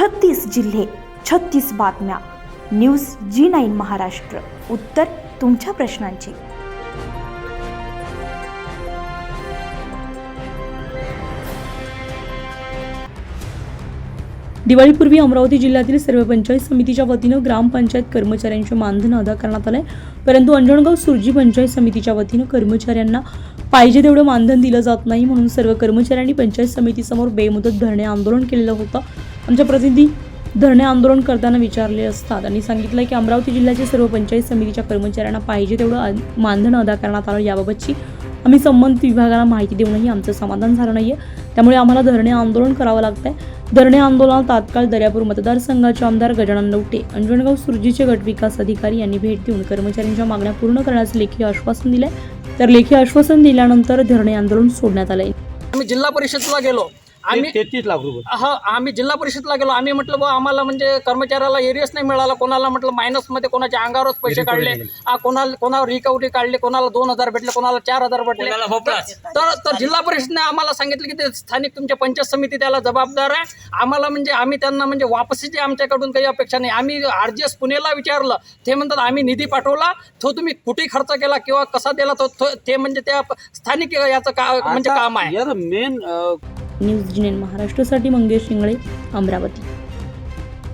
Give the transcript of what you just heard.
छत्तीस जिल्हे छत्तीस बातम्या. News Zee nine Maharashtra. उत्तर तुमच्या प्रश्नांची. दिवाळीपूर्वी अमरावती जिल्ह्यातील सर्व पंचायत समितीच्या वतीनं ग्रामपंचायत कर्मचाऱ्यांचे मानधन अदा करण्यात आलंय. परंतु अंजणगाव सुरजी पंचायत समितीच्या वतीनं कर्मचाऱ्यांना पाहिजे तेवढं मानधन दिलं जात नाही म्हणून सर्व कर्मचाऱ्यांनी पंचायत समितीसमोर बेमुदत धरणे आंदोलन केलेलं होतं. आमच्या प्रतिनिधी धरणे आंदोलन करताना विचारले असतात. आणि सांगितलं की अमरावती जिल्ह्याच्या सर्व पंचायत समितीच्या कर्मचाऱ्यांना पाहिजे तेवढं मानधन अदा करण्यात आलं. याबाबतची आम्ही संबंधित विभागाला माहिती देऊनही आमचं समाधान झालं नाही आहे त्यामुळे आम्हाला धरणे आंदोलन करावं लागतंय. धरणे आंदोलनात तात्काळ दर्यापूर मतदारसंघाचे आमदार गजानन लवटे अंजणगाव सुरजीचे गट विकास अधिकारी यांनी भेट देऊन कर्मचाऱ्यांच्या मागण्या पूर्ण करण्याचं लेखी आश्वासन दिलंय. तर लेखी आश्वासन दिल्यानंतर धरणे आंदोलन सोडण्यात आलंय. आम्ही जिल्हा परिषदला गेलो. आम्ही तेहतीस लाख रुपये. हा आम्ही जिल्हा परिषदला गेलो. आम्ही म्हटलं बा आम्हाला म्हणजे कर्मचाऱ्याला एरियस नाही मिळाला. कोणाला म्हटलं मायनसमध्ये कोणाच्या अंगावरच पैसे काढले. आ, कोणाला कोणावर रिकव्हरी काढले कोणाला दोन हजार भेटले कोणाला चार हजार भेटले. तर तर जिल्हा परिषदने आम्हाला सांगितलं की ते स्थानिक तुमच्या पंचायत समिती त्याला जबाबदार आहे. आम्हाला म्हणजे आम्ही त्यांना म्हणजे वापसीची आमच्याकडून काही अपेक्षा नाही. आम्ही आर जी एस पुणेला विचारलं. ते म्हणतात आम्ही निधी पाठवला. तो तुम्ही कुठे खर्च केला किंवा कसा दिला तो तो- ते म्हणजे त्या स्थानिक याचं का म्हणजे काम आहे. यार मेन न्यूज जिनेन महाराष्ट्रासाठी मंगेश शिंगळे अमरावती.